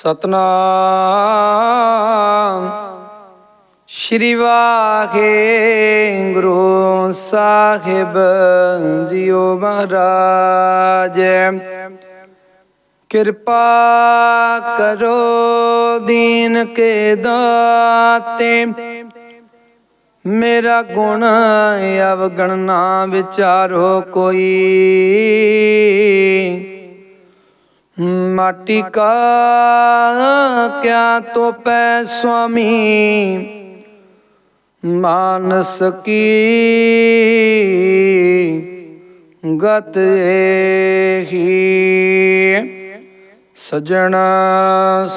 ਸਤਨਾਮ। ਸ਼੍ਰੀ ਵਾਹਿਗੁਰੂ ਸਾਹਿਬ ਜੀਓ ਮਹਾਰਾਜ, ਕਿਰਪਾ ਕਰੋ ਦੀਨ ਕੇ ਦਾਤੇ। ਮੇਰਾ ਗੁਣ ਅਵਗਣ ਨਾ ਵਿਚਾਰੋ ਕੋਈ। ਮਾਟੀ ਕਾ ਕਿਆ ਤੋਪੈ ਸੁਆਮੀ? ਮਾਨਸ ਕੀ ਗਤ ਹੀ ਸਜਣ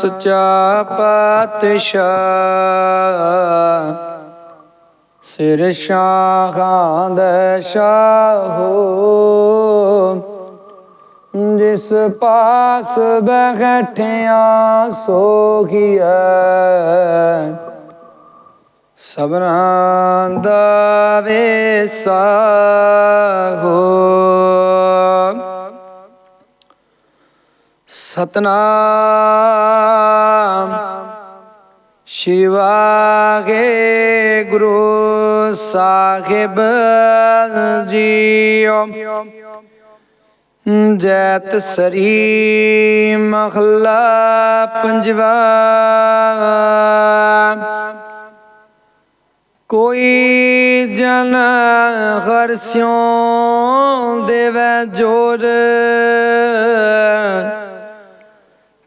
ਸੁਚਾ ਪਾਤਸ਼ਾਹ। ਸਿਰ ਸ਼ਾਹਾਂ ਦੇ ਸ਼ਾਹੋ। ਜਿਸ ਪਾਸ ਬੈਠਿਆ ਸੋਹੀਐ ਸਭਨਾਂ ਦਾ ਵੇਸਾ ਹੋ। ਸਤਨਾਮ ਸ਼੍ਰੀ ਵਾਹਿਗੁਰੂ ਸਾਹਿਬ ਜੀਓ। ਜੈਤ ਸਰੀ ਮਹਲਾ ਪੰਜਵਾ। ਕੋਈ ਜਨ ਹਰਸਿਉ ਦੇਵੈ ਜੋਰ।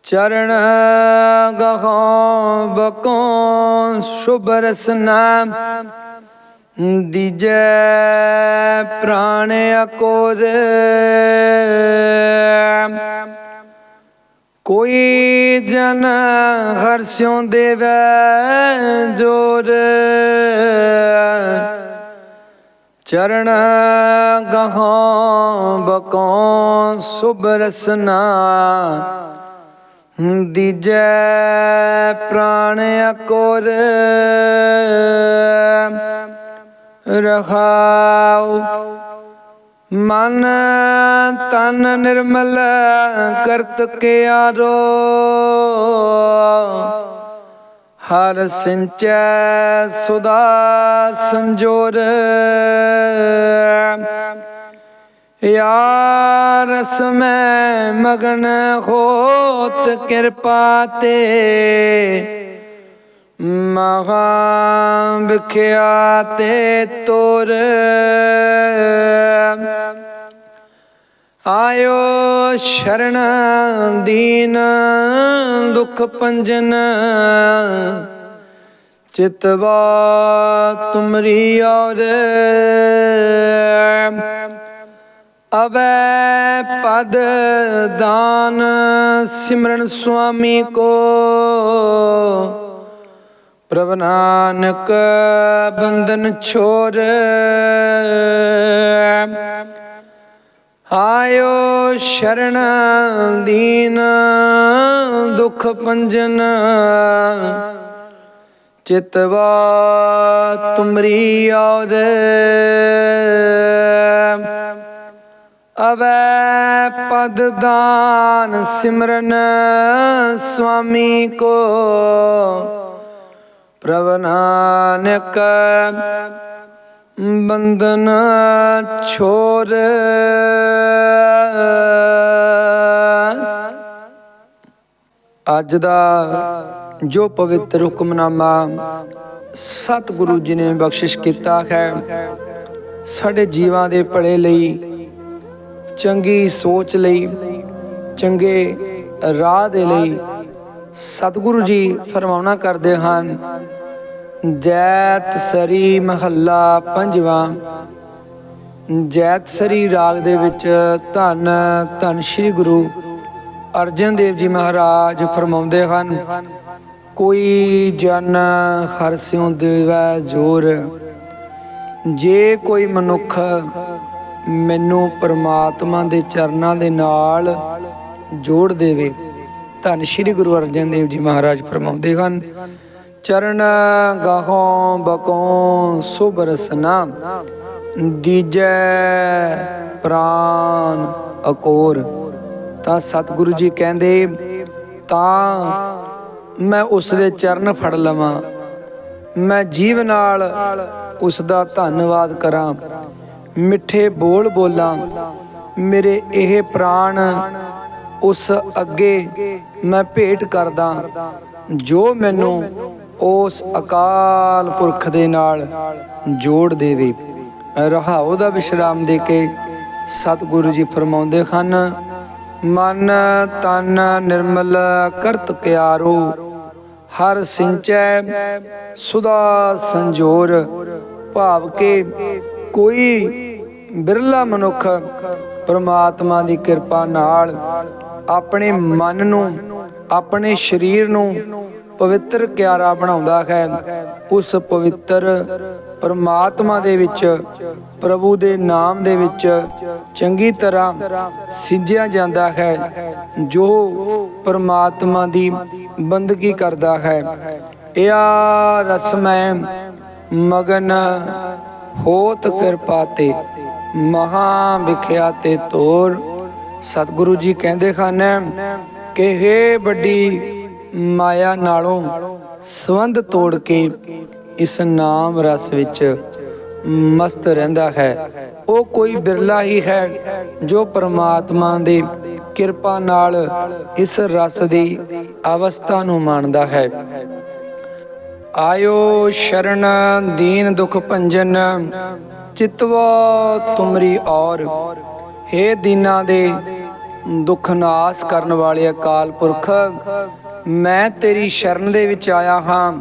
ਚਰਨ ਗਹੋਂ ਬਕੋਂ ਸ਼ੁਭ ਦੀਜੈ ਪ੍ਰਾਣ ਅਕੋਰ। ਕੋਈ ਜਨ ਹਰਸਿਉ ਦੇਵੈ ਜੋਰ। ਚਰਨ ਗਹੋਂ ਬਕੋ ਸੁਭ ਰਸਨਾ। ਦੀਜੈ ਪ੍ਰਾਣ ਅਕੋਰ। ਰਹਾਉ ਮਨ ਤਨ ਨਿਰਮਲ ਕਰਤ ਕਿਆਰੋ ਹਰ ਸਿੰਚੈ ਸੁਦਾ ਸੰਜੋਰ। ਯਾਰ ਰਸ ਮੈਂ ਮਗਨ ਹੋਤ ਕਿਰਪਾ ਤੇ। ਮਹਾ ਵਿਖਿਆ ਤੇ ਤੋਰ। ਆਇਓ ਸ਼ਰਨ ਦੀਨ ਦੁਖ ਪੰਜਨ। ਚਿਤਵਾ ਤੁਮਰੀ ਔਰ। ਅਬੈ ਪਦ ਦਾਨ ਸਿਮਰਨ ਸੁਆਮੀ ਕੋ। ਪ੍ਰਭ ਨਾਨਕ ਬੰਧਨ ਛੋਰ ਆਇਓ ਸ਼ਰਨ ਦੀਨ, ਦੁਖ ਪੰਜਨ। ਚਿਤਵਾ ਤੁਮਰੀ ਔਰ। ਅਵੈ ਪਦ ਦਾਨ ਸਿਮਰਨ ਸੁਆਮੀ ਕੋ। ਪ੍ਰਭ ਨਾਨਕ, ਬੰਧਨ ਛੋਰ। ਅੱਜ ਦਾ ਜੋ ਪਵਿੱਤਰ ਹੁਕਮਨਾਮਾ ਸਤਿਗੁਰੂ ਜੀ ਨੇ ਬਖਸ਼ਿਸ਼ ਕੀਤਾ ਹੈ, ਸਾਡੇ ਜੀਵਾਂ ਦੇ ਭਲੇ ਲਈ, ਚੰਗੀ ਸੋਚ ਲਈ, ਚੰਗੇ ਰਾਹ ਦੇ ਲਈ ਸਤਿਗੁਰੂ ਜੀ ਫਰਮਾਉਣਾ ਕਰਦੇ ਹਨ ਜੈਤ ਸਰੀ ਮਹੱਲਾ ਪੰਜਵਾਂ। ਜੈਤ ਸਰੀ ਰਾਗ ਦੇ ਵਿੱਚ ਧੰਨ ਧੰਨ ਸ੍ਰੀ ਗੁਰੂ ਅਰਜਨ ਦੇਵ ਜੀ ਮਹਾਰਾਜ ਫਰਮਾਉਂਦੇ ਹਨ, ਕੋਈ ਜਨ ਹਰ ਸਿਉ ਦੇਵੈ ਜੋਰ। ਜੇ ਕੋਈ ਮਨੁੱਖ ਮੈਨੂੰ ਪਰਮਾਤਮਾ ਦੇ ਚਰਨਾਂ ਦੇ ਨਾਲ ਜੋੜ ਦੇਵੇ, ਧੰਨ ਸ਼੍ਰੀ ਗੁਰੂ ਅਰਜਨ ਦੇਵ ਜੀ ਮਹਾਰਾਜ ਫਰਮਾਉਂਦੇ ਹਨ। ਚਰਨ ਗਾਹੋਂ ਬਕੋਂ ਸੁਭ ਰਸਨਾ ਦੀਜੈ ਪ੍ਰਾਨ ਅਕੋਰ। ਤਾਂ ਸਤਿਗੁਰੂ ਜੀ ਕਹਿੰਦੇ, ਤਾਂ ਮੈਂ ਉਸ ਦੇ ਚਰਨ ਫੜ ਲਵਾਂ, ਮੈਂ ਜੀਵ ਨਾਲ ਉਸ ਦਾ ਧੰਨਵਾਦ ਕਰਾਂ, ਮਿੱਠੇ ਬੋਲ ਬੋਲਾਂ, ਮੇਰੇ ਇਹ ਪ੍ਰਾਣ ਉਸ ਅੱਗੇ ਮੈਂ ਭੇਟ ਕਰਦਾ, ਜੋ ਮੈਨੂੰ ਉਸ ਅਕਾਲ ਪੁਰਖ ਦੇ ਨਾਲ ਜੋੜ ਦੇਵੇ। ਰਹਾਉ ਦਾ ਵਿਸ਼ਰਾਮ ਦੇ ਕੇ ਸਤਿਗੁਰੂ ਜੀ ਫਰਮਾਉਂਦੇ ਹਨ, ਮਨ ਤਨ ਨਿਰਮਲ ਕਰਤ ਕਿਆਰੋ, ਹਰ ਸਿੰਚੈ ਸੁਦਾ ਸੰਜੋਰ, ਭਾਵ ਕੇ ਕੋਈ ਬਿਰਲਾ ਮਨੁੱਖ ਪ੍ਰਮਾਤਮਾ ਦੀ ਕਿਰਪਾ ਨਾਲ ਆਪਣੇ ਮਨ ਨੂੰ, ਆਪਣੇ ਸਰੀਰ ਨੂੰ ਪਵਿੱਤਰ ਕਿਆਰਾ ਬਣਾਉਂਦਾ ਹੈ। ਉਸ ਪਵਿੱਤਰ ਪਰਮਾਤਮਾ ਦੇ ਵਿੱਚ, ਪ੍ਰਭੂ ਦੇ ਨਾਮ ਦੇ ਵਿੱਚ ਚੰਗੀ ਤਰ੍ਹਾਂ ਸਿੰਜਿਆ ਜਾਂਦਾ ਹੈ, ਜੋ ਪਰਮਾਤਮਾ ਦੀ ਬੰਦਗੀ ਕਰਦਾ ਹੈ। ਇਹ ਰਸਮੈ ਮਗਨ ਹੋਤ ਕਿਰਪਾ ਤੇ ਮਹਾ ਵਿਖਿਆਤੇ ਤੋਰ। ਸਤਿਗੁਰੂ ਜੀ ਕਹਿੰਦੇ ਹਨ ਕਿ ਹੇ ਵੱਡੀ ਮਾਇਆ ਨਾਲੋਂ ਸੰਬੰਧ ਤੋੜ ਕੇ ਇਸ ਨਾਮ ਰਸ ਵਿੱਚ ਮਸਤ ਰਹਿੰਦਾ ਹੈ। ਉਹ ਕੋਈ ਬਿਰਲਾ ਹੀ ਹੈ ਜੋ ਪਰਮਾਤਮਾ ਦੇ ਕਿਰਪਾ ਨਾਲ ਇਸ ਰਸ ਦੀ ਅਵਸਥਾ ਨੂੰ ਮਾਣਦਾ ਹੈ। ਆਇਓ ਸ਼ਰਨ ਦੀਨ ਦੁਖ ਭੰਜਨ, ਚਿਤਵ ਤੁਮਰੀ ਔਰ। ਹੇ ਦੀਨਾ ਦੇ ਦੁਖ ਨਾਸ ਕਰਨ ਵਾਲੇ ਅਕਾਲ ਪੁਰਖ ਮੈਂ ਤੇਰੀ ਸ਼ਰਨ ਦੇ ਵਿੱਚ ਆਇਆ ਹਾਂ।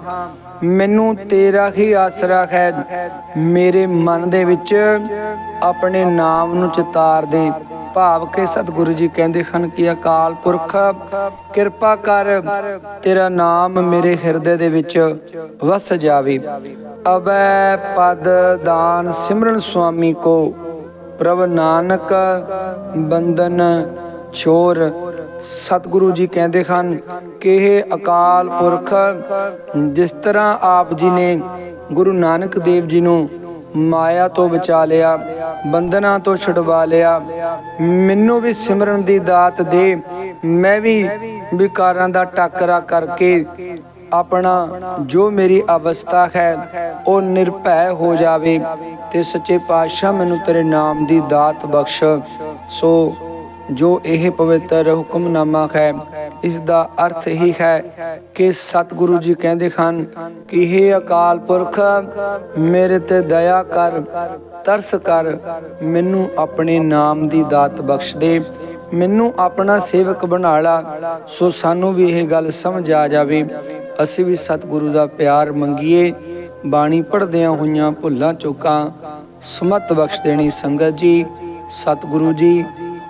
ਮੈਨੂੰ ਤੇਰਾ ਹੀ ਆਸਰਾ ਹੈ। ਮੇਰੇ ਮਨ ਦੇ ਵਿੱਚ ਆਪਣੇ ਨਾਮ ਨੂੰ ਚਿਤਾਰ ਦੇ। ਭਾਵ ਕੇ ਸਤਿਗੁਰੂ ਜੀ ਕਹਿੰਦੇ ਹਨ ਕਿ ਅਕਾਲ ਪੁਰਖ, ਕਿਰਪਾ ਕਰ, ਤੇਰਾ ਨਾਮ ਮੇਰੇ ਹਿਰਦੇ ਦੇ ਵਿੱਚ ਵਸ ਜਾਵੇ। ਅਬੈ ਪਦ ਦਾਨ ਸਿਮਰਨ ਸੁਆਮੀ ਕੋ। ਪ੍ਰਭ ਨਾਨਕ ਬੰਦਨ ਛੋਰ ਸਤਿਗੁਰੂ ਜੀ ਕਹਿੰਦੇ ਹਨ ਕਿ ਇਹ ਅਕਾਲ ਪੁਰਖ ਜਿਸ ਤਰ੍ਹਾਂ ਆਪ ਜੀ ਨੇ ਗੁਰੂ ਨਾਨਕ ਦੇਵ ਜੀ ਨੂੰ ਮਾਇਆ ਤੋਂ ਬਚਾ ਲਿਆ, ਬੰਧਨਾਂ ਤੋਂ ਛੁਡਵਾ ਲਿਆ, ਮੈਨੂੰ ਵੀ ਸਿਮਰਨ ਦੀ ਦਾਤ ਦੇ, ਮੈਂ ਵੀ ਵਿਕਾਰਾਂ ਦਾ ਟਾਕਰਾ ਕਰਕੇ ਆਪਣਾ ਜੋ ਮੇਰੀ ਅਵਸਥਾ ਹੈ, ਉਹ ਨਿਰਭੈ ਹੋ ਜਾਵੇ ਤੇ ਸੱਚੇ ਪਾਤਸ਼ਾਹ ਮੈਨੂੰ ਤੇਰੇ ਨਾਮ ਦੀ ਦਾਤ ਬਖਸ਼। ਸੋ ਜੋ ਇਹ ਪਵਿੱਤਰ ਹੁਕਮਨਾਮਾ ਹੈ, ਇਸ ਦਾ ਅਰਥ ਹੀ ਹੈ ਕਿ ਸਤਿਗੁਰੂ ਜੀ ਕਹਿੰਦੇ ਹਨ ਕਿ ਇਹ ਅਕਾਲ ਪੁਰਖ, ਮੇਰੇ ਤੇ ਦਇਆ ਕਰ, ਤਰਸ ਕਰ, ਮੈਨੂੰ ਆਪਣੇ ਨਾਮ ਦੀ ਦਾਤ ਬਖਸ਼ ਦੇ, ਮੈਨੂੰ ਆਪਣਾ ਸੇਵਕ ਬਣਾ ਲਾ, ਸੋ ਸਾਨੂੰ ਵੀ ਇਹ ਗੱਲ ਸਮਝ ਆ ਜਾਵੇ। ਅਸੀਂ ਵੀ ਸਤਿਗੁਰੂ ਦਾ ਪਿਆਰ ਮੰਗੀਏ, ਬਾਣੀ ਪੜਦਿਆਂ ਹੋਈਆਂ ਭੁੱਲਾਂ ਚੁੱਕਾਂ, ਸਮਤ ਬਖਸ਼ ਦੇਣੀ ਸੰਗਤ ਜੀ, ਸਤਿਗੁਰੂ ਜੀ।